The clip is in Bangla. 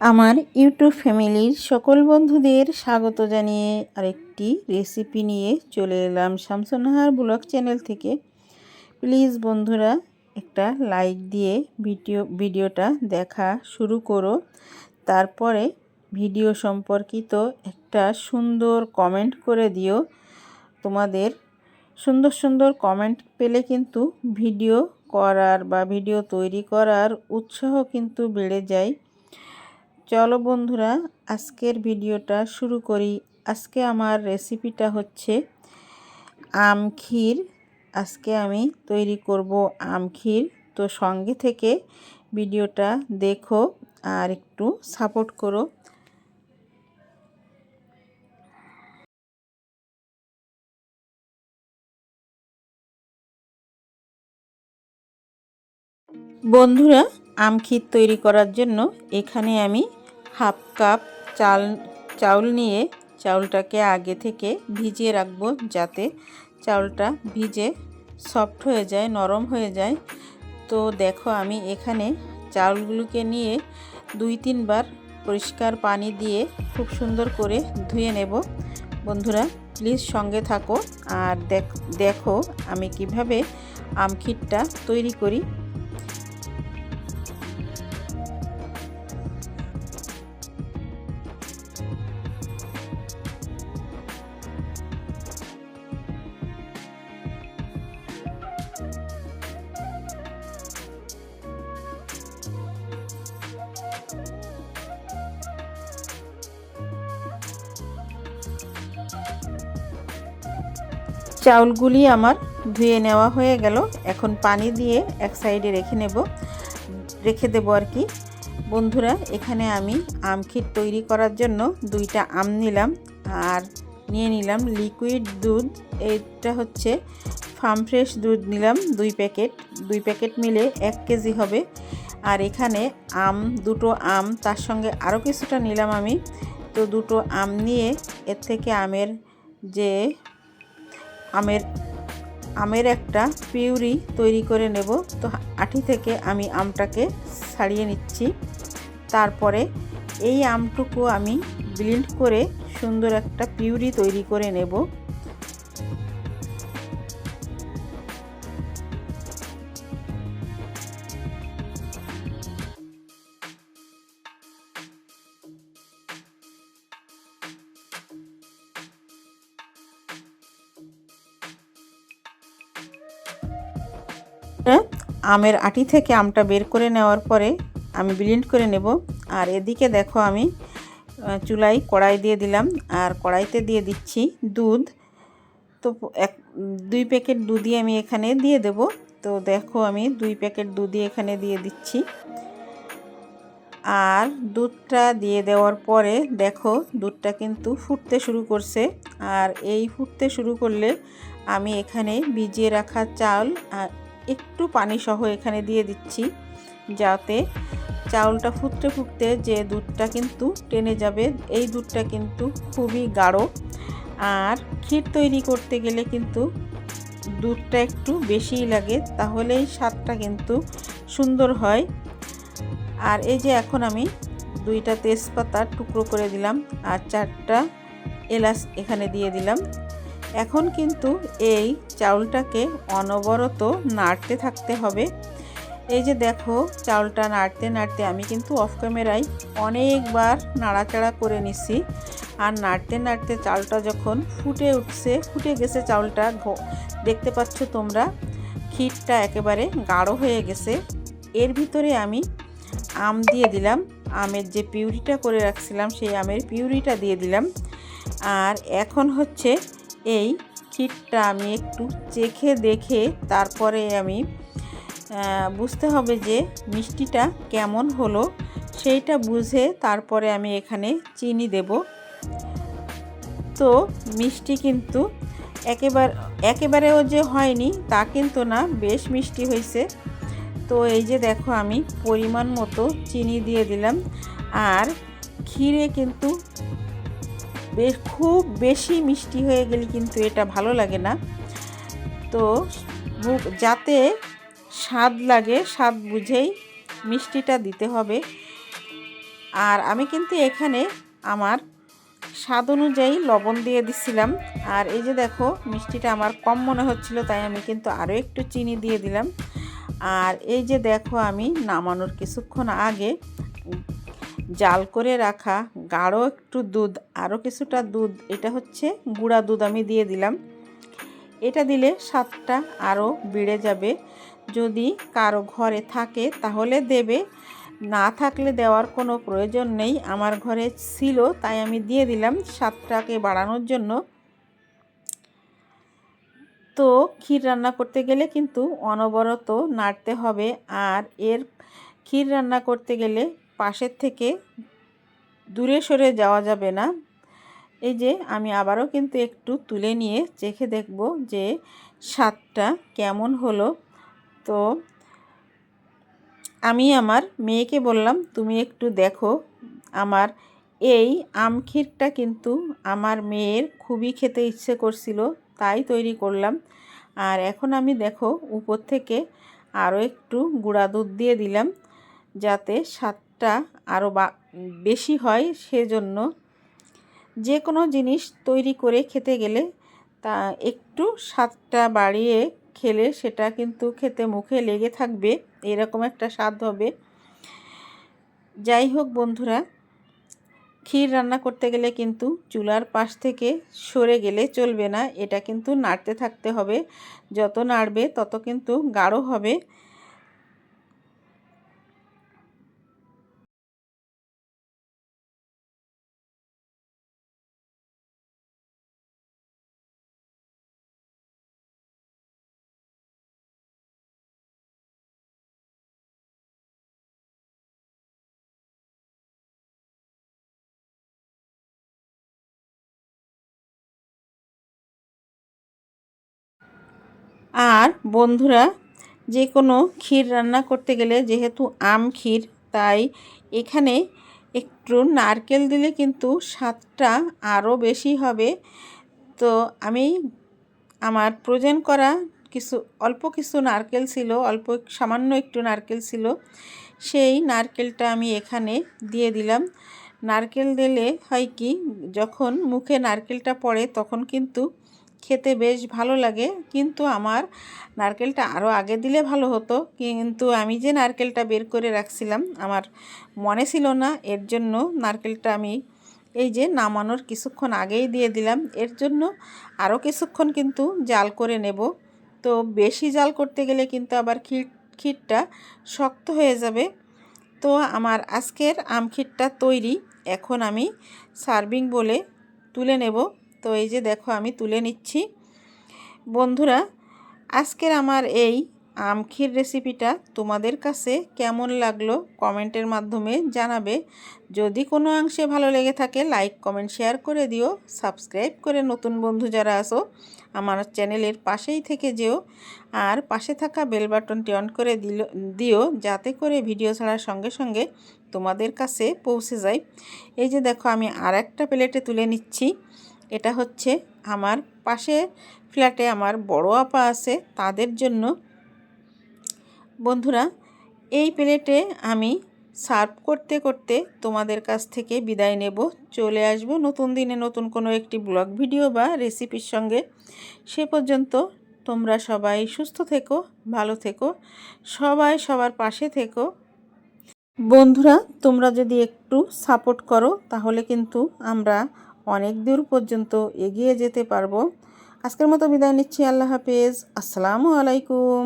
আমার ইউটিউব ফ্যামিলির সকল বন্ধুদের স্বাগত জানিয়ে আরেকটি রেসিপি নিয়ে চলে এলাম শামসুনাহার ব্লগ চ্যানেল থেকে। প্লিজ বন্ধুরা, একটা লাইক দিয়ে ভিডিও, ভিডিওটা দেখা শুরু করো। তারপরে ভিডিও সম্পর্কিত একটা সুন্দর কমেন্ট করে দিও। তোমাদের সুন্দর সুন্দর কমেন্ট পেলে কিন্তু ভিডিও করার বা ভিডিও তৈরি করার উৎসাহ কিন্তু বেড়ে যায়। চলো বন্ধুরা, আজকের ভিডিওটা শুরু করি। আজকে আমার রেসিপিটা হচ্ছে আম ক্ষীর। আজকে আমি তৈরি করব আম ক্ষীর। তো সঙ্গে থেকে ভিডিওটা দেখো আর একটু সাপোর্ট করো। বন্ধুরা আম ক্ষীর তৈরি করার জন্য এখানে আমি হাফ কাপ চাল, চাউল নিয়ে চাউলটাকে আগে থেকে ভিজিয়ে রাখব যাতে চাউলটা ভিজে সফট হয়ে যায়, নরম হয়ে যায়। তো দেখো আমি এখানে চাউলগুলোকে নিয়ে দুই তিনবার পরিষ্কার পানি দিয়ে খুব সুন্দর করে ধুয়ে নেব। বন্ধুরা, প্লিজ সঙ্গে থাকো। আর দেখো আমি কীভাবে আমখিরটা তৈরি করি। চাউলগুলি আমার ধুয়ে নেওয়া হয়ে গেল। এখন পানি দিয়ে এক সাইডে রেখে নেব। রেখে দেবো আর কি। বন্ধুরা, এখানে আমি আম ক্ষীর তৈরি করার জন্য দুইটা আম নিলাম আর নিয়ে নিলাম লিকুইড দুধ। এটা হচ্ছে ফার্ম ফ্রেশ দুধ নিলাম দুই প্যাকেট। দুই প্যাকেট মিলে এক কেজি হবে। আর এখানে আম, দুটো আম, তার সঙ্গে আরও কিছুটা নিলাম আমি। তো দুটো আম নিয়ে এর থেকে আমের যে আমের আমের একটা পিউরি তৈরি করে নেব। তো আঠি থেকে আমি আমটাকে ছাড়িয়ে নিচ্ছি। তারপরে এই আমটুকু আমি ব্লিন্ড করে সুন্দর একটা পিউরি তৈরি করে নেব। আমের আটি থেকে আমটা বের করে নেওয়ার পরে আমি ব্লিন্ড করে নেব। আর এদিকে দেখো আমি চুলাই কড়াই দিয়ে দিলাম। আর কড়াইতে দিয়ে দিচ্ছি দুধ। তো এক, দুই প্যাকেট দুধই আমি এখানে দিয়ে দেব। তো দেখো আমি দুই প্যাকেট দুধই এখানে দিয়ে দিচ্ছি। আর দুধটা দিয়ে দেওয়ার পরে দেখো দুধটা কিন্তু ফুটতে শুরু করছে। আর এই ফুটতে শুরু করলে আমি এখানে ভিজিয়ে রাখা চাল আর একটু পানি সহ এখানে দিয়ে দিচ্ছি, যাতে চাউলটা ফুটতে ফুটতে যে দুধটা কিন্তু টেনে যাবে, এই দুধটা কিন্তু খুবই গাঢ়। আর ক্ষীর তৈরি করতে গেলে কিন্তু দুধটা একটু বেশিই লাগে তাহলেই স্বাদটা কিন্তু সুন্দর হয়। আর এই যে এখন আমি দুইটা তেজপাতা টুকরো করে দিলাম, আর চারটা এলাচ এখানে দিয়ে দিলাম। এখন কিন্তু এই চাউলটাকে অনবরত নাড়তে থাকতে হবে। এই যে দেখো, চাউলটা নাড়তে নাড়তে আমি কিন্তু অফ ক্যামেরায় অনেকবার নাড়াচাড়া করে নিছি। আর নাড়তে নাড়তে চালটা যখন ফুটে উঠছে, ফুটে গেছে চাউলটা দেখতে পাচ্ছ তোমরা, ক্ষীরটা একেবারে গাঢ় হয়ে গেছে। এর ভিতরে আমি আম দিয়ে দিলাম, আমের যে পিউরিটা করে রাখছিলাম, সেই আমের পিউরিটা দিয়ে দিলাম। আর এখন হচ্ছে এই ক্ষীরটা আমি একটু চেখে দেখে তারপরে আমি বুঝতে হবে যে মিষ্টিটা কেমন হলো। সেইটা বুঝে তারপরে আমি এখানে চিনি দেব। তো মিষ্টি কিন্তু একেবারে, একেবারেও যে হয়নি তা কিন্তু না, বেশ মিষ্টি হয়েছে। তো এই যে দেখো আমি পরিমাণ মতো চিনি দিয়ে দিলাম। আর ক্ষীরে কিন্তু বেশ খুব বেশি মিষ্টি হয়ে গেলে কিন্তু এটা ভালো লাগে না। তো যাতে স্বাদ লাগে, স্বাদ বুঝেই মিষ্টিটা দিতে হবে। আর আমি কিন্তু এখানে আমার স্বাদ অনুযায়ী লবণ দিয়ে দিছিলাম। আর এই যে দেখো, মিষ্টিটা আমার কম মনে হচ্ছিল, তাই আমি কিন্তু আরও একটু চিনি দিয়ে দিলাম। আর এই যে দেখো, আমি নামানোর কিছুক্ষণ আগে জাল করে রাখা, গাঢ় একটু দুধ আরও কিছুটা দুধ, এটা হচ্ছে গুঁড়া দুধ আমি দিয়ে দিলাম। এটা দিলে স্বাদটা আরও বেড়ে যাবে। যদি কারও ঘরে থাকে তাহলে দেবে। না থাকলে দেওয়ার কোনো প্রয়োজন নেই। আমার ঘরে ছিল, তাই আমি দিয়ে দিলাম স্বাদটাকে বাড়ানোর জন্য। তো ক্ষীর রান্না করতে গেলে কিন্তু অনবরত নাড়তে হবে। আর এর ক্ষীর রান্না করতে গেলে পাশের থেকে দূরে সরে যাওয়া যাবে না। এই যে আমি আবারও কিন্তু একটু তুলে নিয়ে চেখে দেখব যে স্বাদটা কেমন হলো। তো আমি আমার মেয়েকে বললাম, তুমি একটু দেখো, আমার এই আম ক্ষীরটা কিন্তু আমার মেয়ের খুবই খেতে ইচ্ছে করছিল, তাই তৈরি করলাম। আর এখন আমি দেখো, উপর থেকে আরও একটু গুঁড়া দুধ দিয়ে দিলাম, যাতে স্বাদটা আরও বা বেশি হয় সেজন্য যে কোনো জিনিস তৈরি করে খেতে গেলে তা একটু স্বাদটা বাড়িয়ে খেলে সেটা কিন্তু খেতে মুখে লেগে থাকবে, এরকম একটা স্বাদ হবে। যাই হোক বন্ধুরা, ক্ষীর রান্না করতে গেলে কিন্তু চুলার পাশ থেকে সরে গেলে চলবে না, এটা কিন্তু নাড়তে থাকতে হবে। যত নাড়বে তত কিন্তু গাঢ় হবে। আর বন্ধুরা, যে কোনো ক্ষীর রান্না করতে গেলে যেহেতু আম ক্ষীর, তাই এখানে একটু নারকেল দিলে কিন্তু স্বাদটা আরও বেশি হবে। তো আমি আমার প্রয়োজন করা কিছু, অল্প কিছু নারকেল ছিল, অল্প সামান্য একটু নারকেল ছিল, সেই নারকেলটা আমি এখানে দিয়ে দিলাম। নারকেল দিলে হয় কি, যখন মুখে নারকেলটা পড়ে তখন কিন্তু খেতে বেশ ভালো লাগে। কিন্তু আমার নারকেলটা আরও আগে দিলে ভালো হতো। কিন্তু আমি যে নারকেলটা বের করে রাখছিলাম, আমার মনে ছিল না। এর জন্য নারকেলটা আমি এই যে নামানোর কিছুক্ষণ আগেই দিয়ে দিলাম। এর জন্য আরও কিছুক্ষণ কিন্তু জাল করে নেব। তো বেশি জাল করতে গেলে কিন্তু আবার ক্ষীর ক্ষীরটা শক্ত হয়ে যাবে। তো আমার আজকের আম ক্ষীরটা তৈরি। এখন আমি সার্ভিং বলে তুলে নেব। তো এই যে দেখো, আমি তুলে নিচ্ছি। বন্ধুরা, আজকের আমার এই আমখির রেসিপিটা তোমাদের কাছে কেমন লাগল কমেন্টের মাধ্যমে জানাবে। যদি কোনো অংশে ভালো লেগে থাকে, লাইক, কমেন্ট, শেয়ার করে দিও। সাবস্ক্রাইব করে নতুন বন্ধু যারা আসো আমার চ্যানেলের পাশেই থেকে যেও। আর পাশে থাকা বেল বাটনটি অন করে দিল, দিও, যাতে করে ভিডিও ছাড়ার সঙ্গে সঙ্গে তোমাদের কাছে পৌঁছে যায়। এই যে দেখো, আমি আর একটা প্লেটে তুলে নিচ্ছি। এটা হচ্ছে আমার পাশে ফ্ল্যাটে আমার বড় আপা আছে, তাদের জন্য। বন্ধুরা, এই প্লেটে আমি সার্ভ করতে করতে তোমাদের কাছ থেকে বিদায় নেব। চলে আসব নতুন দিনে নতুন কোনো একটি ব্লগ ভিডিও বা রেসিপির সঙ্গে। সে পর্যন্ত তোমরা সবাই সুস্থ থেকো, ভালো থেকো, সবাই সবার পাশে থেকো। বন্ধুরা, তোমরা যদি একটু সাপোর্ট করো, তাহলে কিন্তু আমরা অনেক দূর পর্যন্ত এগিয়ে যেতে পারব। আজকের মতো বিদায় নিচ্ছি আল্লাহ হাফেজ। আসসালামু আলাইকুম।